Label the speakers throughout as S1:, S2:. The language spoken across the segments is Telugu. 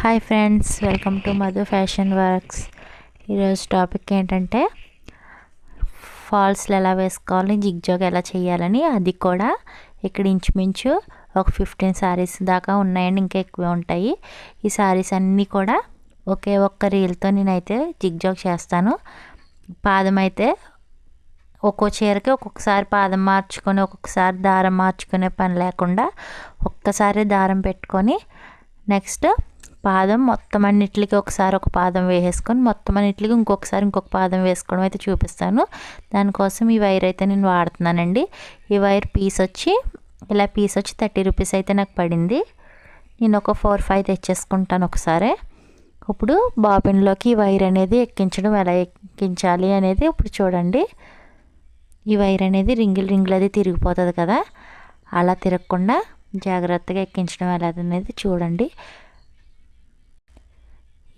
S1: Hi friends welcome to Madhu fashion works ఈరోజు టాపిక్ ఏంటంటే ఫాల్స్లు ఎలా వేసుకోవాలి జిగ్జాగ్ ఎలా చేయాలని. అది కూడా ఇక్కడ ఇంచుమించు ఒక ఫిఫ్టీన్ శారీస్ దాకా ఉన్నాయండి ఇంకా ఎక్కువ ఉంటాయి. ఈ శారీస్ అన్నీ కూడా ఒకే ఒక్క రీల్తో నేనైతే జిగ్జాగ్ చేస్తాను. పాదం అయితే ఒక్కో చీరకి ఒక్కొక్కసారి పాదం మార్చుకొని ఒక్కొక్కసారి దారం మార్చుకునే పని లేకుండా ఒక్కసారి దారం పెట్టుకొని నెక్స్ట్ పాదం మొత్తం అన్నిటికి ఒకసారి ఒక పాదం వేసేసుకొని మొత్తం అన్నిటికి ఇంకొకసారి ఇంకొక పాదం వేసుకోవడం అయితే చూపిస్తాను. దానికోసం ఈ వైర్ అయితే నేను వాడుతున్నానండి. ఈ వైర్ పీస్ వచ్చి ఇలా పీస్ వచ్చి థర్టీ రూపీస్ అయితే నాకు పడింది. నేను ఒక ఫోర్ ఫైవ్ తెచ్చేసుకుంటాను ఒకసారి. ఇప్పుడు బాబిన్లోకి ఈ వైర్ అనేది ఎక్కించడం ఎలా ఎక్కించాలి అనేది ఇప్పుడు చూడండి. ఈ వైర్ అనేది రింగిల్ రింగిల్ అది తిరిగిపోతుంది కదా. అలా తిరగకుండా జాగ్రత్తగా ఎక్కించడం ఎలా అనేది చూడండి.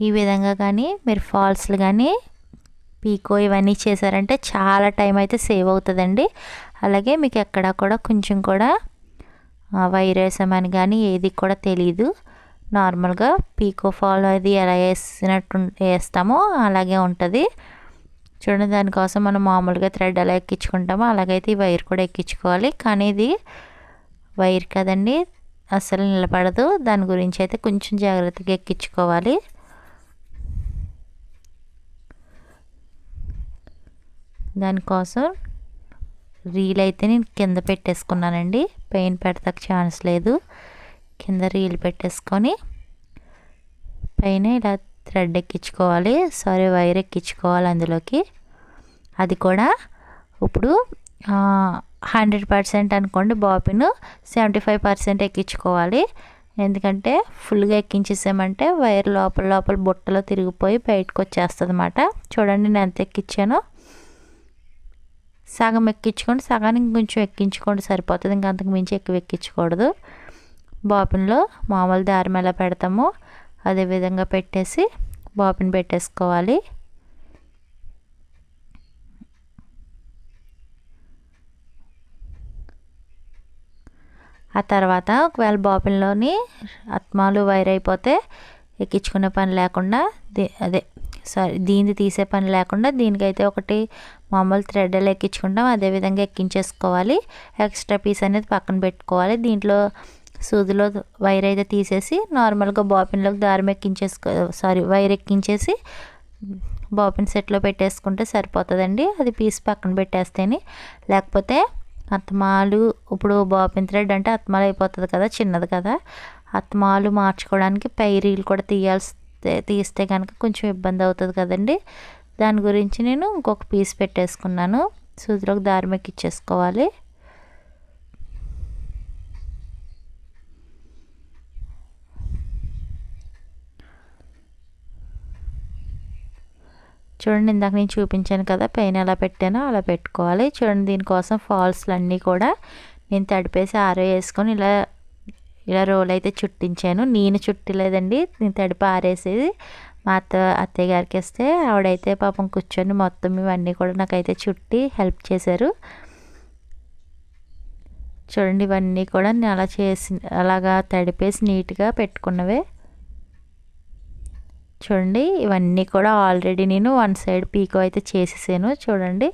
S1: ఈ విధంగా కానీ మీరు ఫాల్స్లు కానీ పీకో ఇవన్నీ చేశారంటే చాలా టైం అయితే సేవ్ అవుతుందండి. అలాగే మీకు ఎక్కడా కూడా కొంచెం కూడా వైర్ వేసామని కానీ ఏది కూడా తెలియదు నార్మల్గా పీకో ఫాల్ అది ఎలా వేసినట్టు వేస్తామో అలాగే ఉంటుంది. చూడండి దానికోసం మనం మామూలుగా థ్రెడ్ ఎలా ఎక్కించుకుంటామో అలాగైతే ఈ వైర్ కూడా ఎక్కించుకోవాలి. కానీ ఇది వైర్ కదండి అస్సలు నిలబడదు. దాని గురించి అయితే కొంచెం జాగ్రత్తగా ఎక్కించుకోవాలి. దానికోసం రీల్ అయితే నేను కింద పెట్టేసుకున్నానండి. పెయిన్ పెడతాకు ఛాన్స్ లేదు. కింద రీల్ పెట్టేసుకొని పైన ఇలా థ్రెడ్ ఎక్కించుకోవాలి సారీ వైర్ ఎక్కించుకోవాలి అందులోకి. అది కూడా ఇప్పుడు హండ్రెడ్ పర్సెంట్ అనుకోండి బాపిన్ సెవెంటీ ఫైవ్ పర్సెంట్ ఎక్కించుకోవాలి. ఎందుకంటే ఫుల్గా ఎక్కించేసామంటే వైర్ లోపల లోపల బుట్టలో తిరిగిపోయి బయటకు వచ్చేస్తుంది చూడండి నేను ఎంత ఎక్కించానో. సగం ఎక్కించుకోండి సగానికి కొంచెం ఎక్కించుకోండి సరిపోతుంది. ఇంకా అంతకు మించి ఎక్కువ ఎక్కించకూడదు. బాపిన్లో మామూలు దారం ఎలా పెడతామో అదే విధంగా పెట్టేసి బాపిన్ పెట్టేసుకోవాలి. ఆ తర్వాత ఒకవేళ బాపిన్లోని ఆత్మాలు వైర్ అయిపోతే ఎక్కించుకునే పని లేకుండా అదే సారీ దీన్ని తీసే పని లేకుండా దీనికైతే ఒకటి మామూలు థ్రెడ్లు ఎక్కించుకుంటాం అదేవిధంగా ఎక్కించేసుకోవాలి. ఎక్స్ట్రా పీస్ అనేది పక్కన పెట్టుకోవాలి. దీంట్లో సూదిలో వైర్ అయితే తీసేసి నార్మల్గా బాపిన్లోకి దారం ఎక్కించేసుకో సారీ వైర్ ఎక్కించేసి బాపిన్ సెట్లో పెట్టేసుకుంటే సరిపోతుందండి. అది పీస్ పక్కన పెట్టేస్తేనే. లేకపోతే అత్తమాలు ఇప్పుడు బాపిన్ థ్రెడ్ అంటే అత్తమాలు అయిపోతుంది కదా చిన్నది కదా. అత్తమాలు మార్చుకోవడానికి పైరీలు కూడా తీయాల్సి తీస్తే కనుక కొంచెం ఇబ్బంది అవుతుంది కదండి. దాని గురించి నేను ఇంకొక పీస్ పెట్టేసుకున్నాను. సూదిలోకి దారం ఎక్కిచ్చేసుకోవాలి. చూడండి ఇందాక నేను చూపించాను కదా పైన ఎలా పెట్టానో అలా పెట్టుకోవాలి. చూడండి దీనికోసం ఫాల్స్లన్నీ కూడా నేను తడిపేసి ఆరో వేసుకొని ఇలా ఇలా రోల్ అయితే చుట్టించాను. నేను చుట్టలేదండి నేను తడిపి ఆరేసేది. మా అత్త అత్తయ్య గారికి వస్తే ఆవిడైతే పాపం కూర్చొని మొత్తం ఇవన్నీ కూడా నాకైతే చుట్టి హెల్ప్ చేశారు. చూడండి ఇవన్నీ కూడా నేను అలా చేసి అలాగా తడిపేసి నీట్గా పెట్టుకున్నవే. చూడండి ఇవన్నీ కూడా ఆల్రెడీ నేను వన్ సైడ్ పీకో అయితే చేసేసాను చూడండి.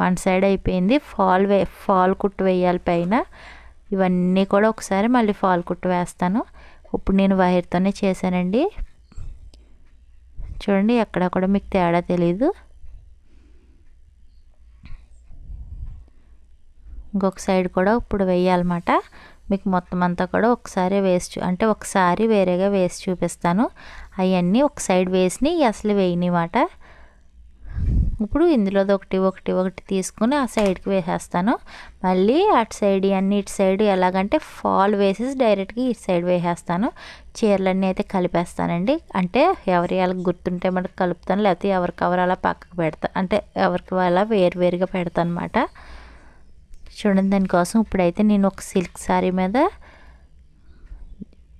S1: వన్ సైడ్ అయిపోయింది ఫాల్ వే ఫాల్ కుట్టు వేయాలి పైన. ఇవన్నీ కూడా ఒకసారి మళ్ళీ ఫాల్ కుట్టు వేస్తాను. ఇప్పుడు నేను వైర్తోనే చేశానండి. చూడండి ఎక్కడ కూడా మీకు తేడా తెలీదు. ఇంకొక సైడ్ కూడా ఇప్పుడు వేయాలన్నమాట. మీకు మొత్తం అంతా కూడా ఒకసారి వేసి అంటే ఒకసారి వేరేగా వేసి చూపిస్తాను. అవన్నీ ఒక సైడ్ వేసి అసలు వేయనిమాట. ఇప్పుడు ఇందులోది ఒకటి ఒకటి ఒకటి తీసుకుని ఆ సైడ్కి వేసేస్తాను. మళ్ళీ అటు సైడ్ ఇవన్నీ ఇటు సైడ్ ఎలాగంటే ఫాల్ వేసేసి డైరెక్ట్గా ఇటు సైడ్ వేసేస్తాను. చీరలన్నీ అయితే కలిపేస్తానండి. అంటే ఎవరి వాళ్ళకి గుర్తుంటే మనకు కలుపుతాను లేకపోతే ఎవరికి ఎవరు అలా పక్కకు పెడతా అంటే ఎవరికి అలా వేరువేరుగా పెడతాను అనమాట చూడండి దానికోసం ఇప్పుడైతే నేను ఒక సిల్క్ శారీ మీద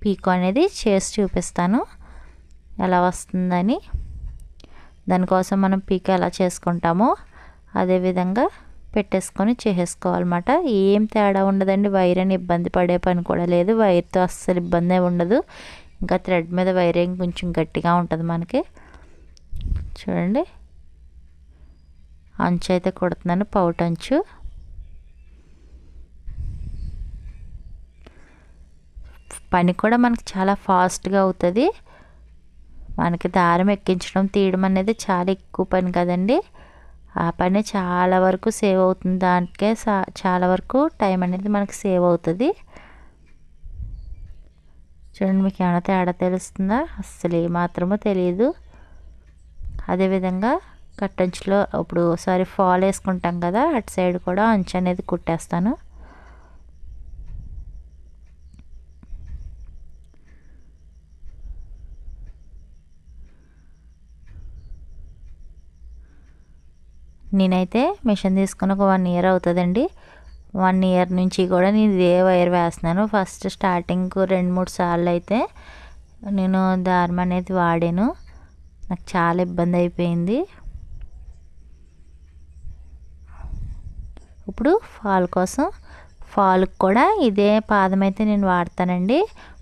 S1: పీకో అనేది చేసి చూపిస్తాను. ఎలా వస్తుందని. దానికోసం మనం పీకో ఎలా చేసుకుంటామో అదేవిధంగా పెట్టేసుకొని చేసేసుకోవాలన్నమాట. ఏం తేడా ఉండదండి వైర్ అని ఇబ్బంది పడే పని కూడా లేదు. వైర్తో అస్సలు ఇబ్బంది ఉండదు. ఇంకా థ్రెడ్ మీద వైరింగ్ కొంచెం గట్టిగా ఉంటుంది మనకి. చూడండి. అంచు అయితే కుడుతున్నాను పౌట్ అంచు పని కూడా మనకి చాలా ఫాస్ట్గా అవుతుంది. మనకి దారం ఎక్కించడం తీయడం అనేది చాలా ఎక్కువ పని కదండి. ఆ పని చాలా వరకు సేవ్ అవుతుంది. దానికే చాలా వరకు టైం అనేది మనకు సేవ్ అవుతుంది. చూడండి మీకు ఏమైనా తేడా తెలుస్తుందా? అస్సలు ఏమాత్రమో తెలియదు అదేవిధంగా కట్టంచులో ఇప్పుడు ఒకసారి ఫాల్ వేసుకుంటాం కదా అటు సైడ్ కూడా అంచు అనేది కుట్టేస్తాను. నేనైతే మిషన్ తీసుకుని ఒక వన్ ఇయర్ అవుతుందండి. వన్ ఇయర్ నుంచి కూడా నేను ఇదే వైర్ వేస్తున్నాను. ఫస్ట్ స్టార్టింగ్ రెండు మూడు సార్లు అయితే నేను దారం అనేది వాడాను. నాకు చాలా ఇబ్బంది అయిపోయింది. ఇప్పుడు ఫాల్ కోసం ఫాల్కి కూడా ఇదే పాదం అయితే నేను వాడతానండి.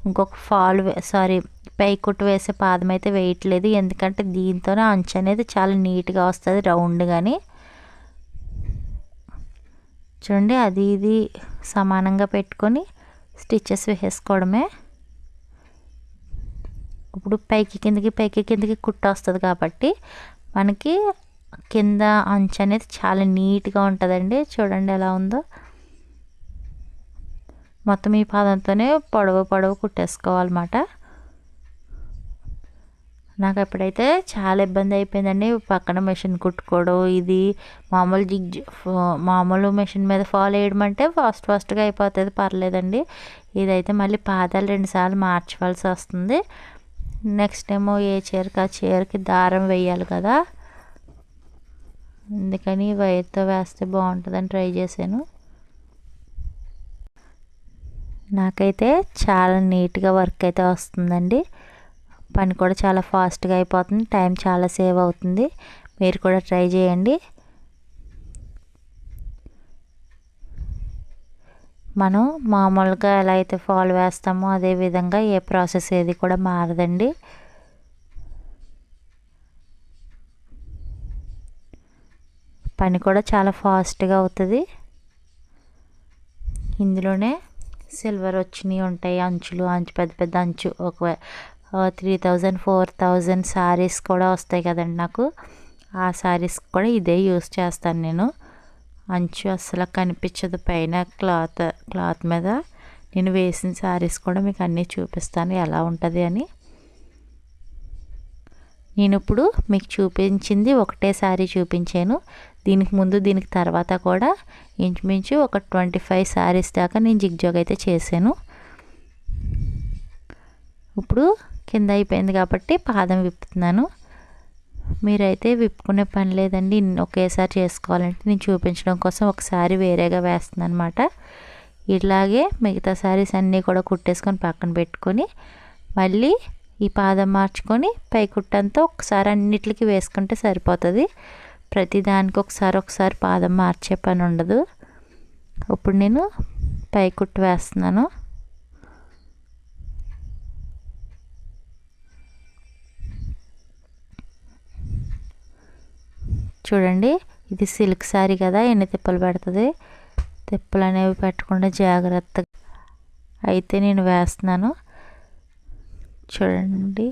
S1: ఇంకొక ఫాల్ సారీ పై కుట్టు వేసే పాదం అయితే వేయట్లేదు. ఎందుకంటే దీంతోనే అంచు అనేది చాలా నీట్గా వస్తుంది రౌండ్ కానీ చూడండి అది ఇది సమానంగా పెట్టుకొని స్టిచ్చెస్ వేసుకోవడమే ఇప్పుడు పైకి కిందకి పైకి కిందకి కుట్ట వస్తుంది కాబట్టి మనకి కింద అంచు అనేది చాలా నీట్గా ఉంటుందండి. చూడండి ఎలా ఉందో. మొత్తం ఈ పాదంతోనే పొడవు పొడవు కుట్టేసుకోవాలన్నమాట. నాకు ఎప్పుడైతే చాలా ఇబ్బంది అయిపోయిందండి పక్కన మెషిన్ కుట్టుకోవడం ఇది మామూలు జిగ్ మామూలు మెషిన్ మీద ఫాలో వేయడం అంటే ఫాస్ట్ ఫాస్ట్గా అయిపోతుంది పర్లేదండి. ఇదైతే మళ్ళీ పాదాలు రెండుసార్లు మార్చవలసి వస్తుంది. నెక్స్ట్ ఏమో ఏ చీరకి ఆ చీరకి దారం వేయాలి కదా. అందుకని వైర్తో వేస్తే బాగుంటుందని ట్రై చేశాను. నాకైతే చాలా నీట్గా వర్క్ అయితే వస్తుందండి. పని కూడా చాలా ఫాస్ట్గా అయిపోతుంది. టైం చాలా సేవ్ అవుతుంది. మీరు కూడా ట్రై చేయండి. మనం మామూలుగా ఎలా అయితే ఫాల్ వేస్తామో అదే విధంగా ఏ ప్రాసెస్ ఏది కూడా మారదండి. పని కూడా చాలా ఫాస్ట్గా అవుతుంది. ఇందులోనే సిల్వర్ వచ్చినవి ఉంటాయి. అంచులు అంచు పెద్ద పెద్ద అంచు ఒక three thousand four thousand saris కూడా వస్తాయి కదండి నాకు. ఆ శారీస్ కూడా ఇదే యూస్ చేస్తాను నేను. అంచు అస్సలు కనిపించదు పైన క్లాత్ క్లాత్ మీద. నేను వేసిన శారీస్ కూడా మీకు అన్నీ చూపిస్తాను ఎలా ఉంటుంది అని. నేను ఇప్పుడు మీకు చూపించింది ఒకటే శారీ చూపించాను. దీనికి ముందు దీనికి తర్వాత కూడా ఇంచుమించు ఒక ట్వంటీ ఫైవ్ శారీస్ దాకా నేను జిగ్జాగ్ అయితే చేశాను. ఇప్పుడు కింద అయిపోయింది కాబట్టి పాదం విప్పుతున్నాను. మీరైతే విప్పుకునే పని లేదండి. ఒకేసారి చేసుకోవాలంటే నేను చూపించడం కోసం ఒకసారి వేరేగా వేస్తున్నాను అనమాట ఇలాగే మిగతా శారీస్ అన్నీ కూడా కుట్టేసుకొని పక్కన పెట్టుకొని మళ్ళీ ఈ పాదం మార్చుకొని పై కుట్టంతా ఒకసారి అన్నిటికి వేసుకుంటే సరిపోతుంది. ప్రతి దానికి ఒకసారి ఒకసారి పాదం మార్చే పని ఉండదు. ఇప్పుడు నేను పై కుట్టు వేస్తున్నాను. చూడండి ఇది సిల్క్ శారీ కదా ఎన్ని తిప్పలు పెడుతుంది? తిప్పలు అనేవి పెట్టకుండా జాగ్రత్తగా అయితే నేను వేస్తున్నాను. చూడండి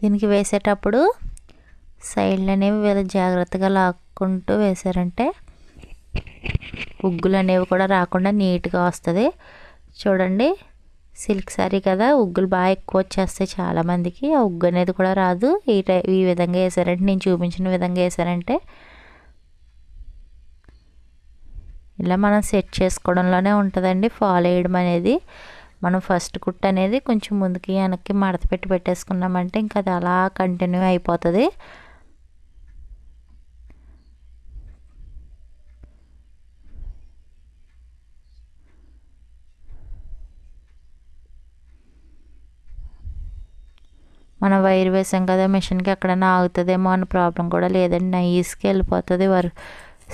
S1: దీనికి వేసేటప్పుడు సైడ్లు అనేవి వీళ్ళు జాగ్రత్తగా లాక్కుంటూ వేసారంటే ఉగ్గులు అనేవి కూడా రాకుండా నీట్గా వస్తుంది. చూడండి సిల్క్ శారీ కదా ఉగ్గులు బాగా ఎక్కువ వచ్చేస్తాయి చాలామందికి ఆ ఉగ్గు అనేది కూడా రాదు. ఈ టై ఈ విధంగా వేసారంటే నేను చూపించిన విధంగా వేసారంటే ఇలా మనం సెట్ చేసుకోవడంలోనే ఉంటుందండి ఫాలో వేయడం అనేది. మనం ఫస్ట్ కుట్ అనేది కొంచెం ముందుకి వెనక్కి మడత పెట్టి పెట్టేసుకున్నామంటే ఇంకా అది అలా కంటిన్యూ అయిపోతుంది. మనం వైర్ వేసాం కదా మిషన్కి ఎక్కడైనా ఆగుతుందేమో అన్న ప్రాబ్లం కూడా లేదండి. నైస్కి వెళ్ళిపోతుంది. వర్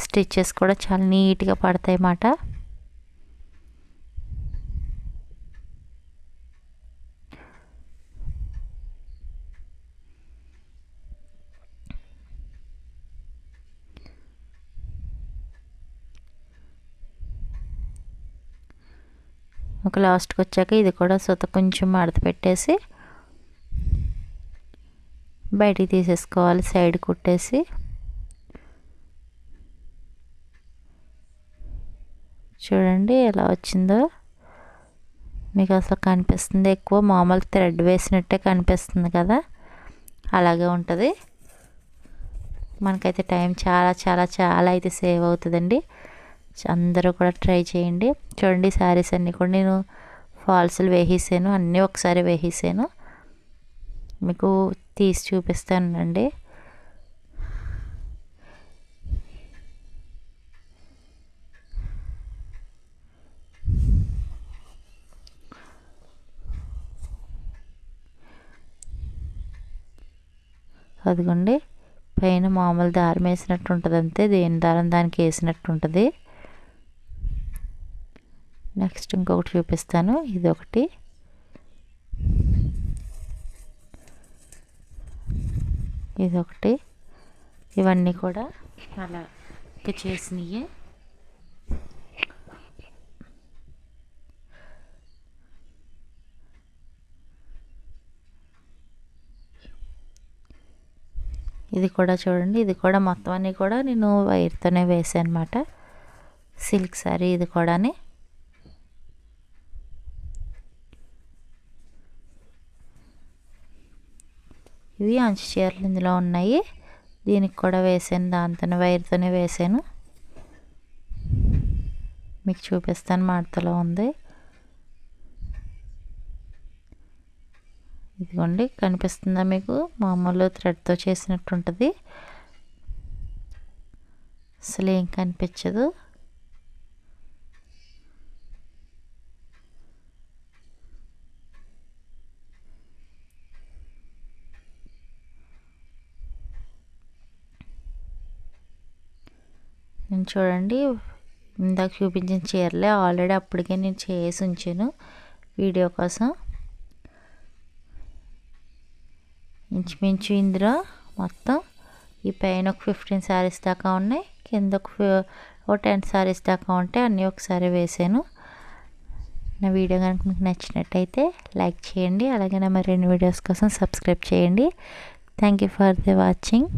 S1: స్టిచ్చెస్ కూడా చాలా నీట్గా పడతాయి అన్నమాట. ఒక లాస్ట్కి వచ్చాక ఇది కూడా సుత కొంచెం మడత పెట్టేసి బయటికి తీసేసుకోవాలి సైడ్ కుట్టేసి. చూడండి ఎలా వచ్చిందో. మీకు అసలు కనిపిస్తుంది ఎక్కువ మామూలు థ్రెడ్ వేసినట్టే కనిపిస్తుంది కదా. అలాగే ఉంటుంది. మనకైతే టైం చాలా చాలా చాలా అయితే సేవ్ అవుతుందండి. అందరూ కూడా ట్రై చేయండి. చూడండి శారీస్ అన్నీ కూడా నేను ఫాల్స్లు వేసేసాను అన్నీ ఒకసారి వేసేసాను. మీకు తీసి చూపిస్తానండి. అదిగోండి పైన మామూలు దారం వేసినట్టు ఉంటుంది అంతే దేని దారం దానికి వేసినట్టు ఉంటుంది. నెక్స్ట్ ఇంకొకటి చూపిస్తాను ఇది ఒకటి. ఇది ఒకటి ఇవన్నీ కూడా అలా చేసినవి ఇది కూడా చూడండి ఇది కూడా మొత్తం అన్నీ కూడా నేను వైర్తోనే వేసాను అనమాట సిల్క్ శారీ ఇది కూడాని. ఇవి అంచు చీరలు ఇందులో ఉన్నాయి. దీనికి కూడా వేసాను దాంతోనే వైర్తోనే వేసాను. మీకు చూపిస్తాను మడతలో ఉంది. ఇదిగోండి కనిపిస్తుందా మీకు? మామూలు థ్రెడ్తో చేసినట్టు ఉంటుంది అసలు ఏం కనిపించదు నేను చూడండి. ఇందాక చూపించిన చీరలే ఆల్రెడీ అప్పటికే నేను చేసి ఉంచాను వీడియో కోసం. ఇంచుమించు ఇందులో మొత్తం ఈ పైన ఒక ఫిఫ్టీన్ శారీస్ దాకా ఉన్నాయి. కింద ఒక ఒక టెన్ శారీస్ దాకా ఉంటాయి అన్నీ ఒకసారి వేసాను. నా వీడియో కనుక మీకు నచ్చినట్టయితే లైక్ చేయండి. అలాగే నా మరిన్ని వీడియోస్ కోసం సబ్స్క్రైబ్ చేయండి. Thank you for the watching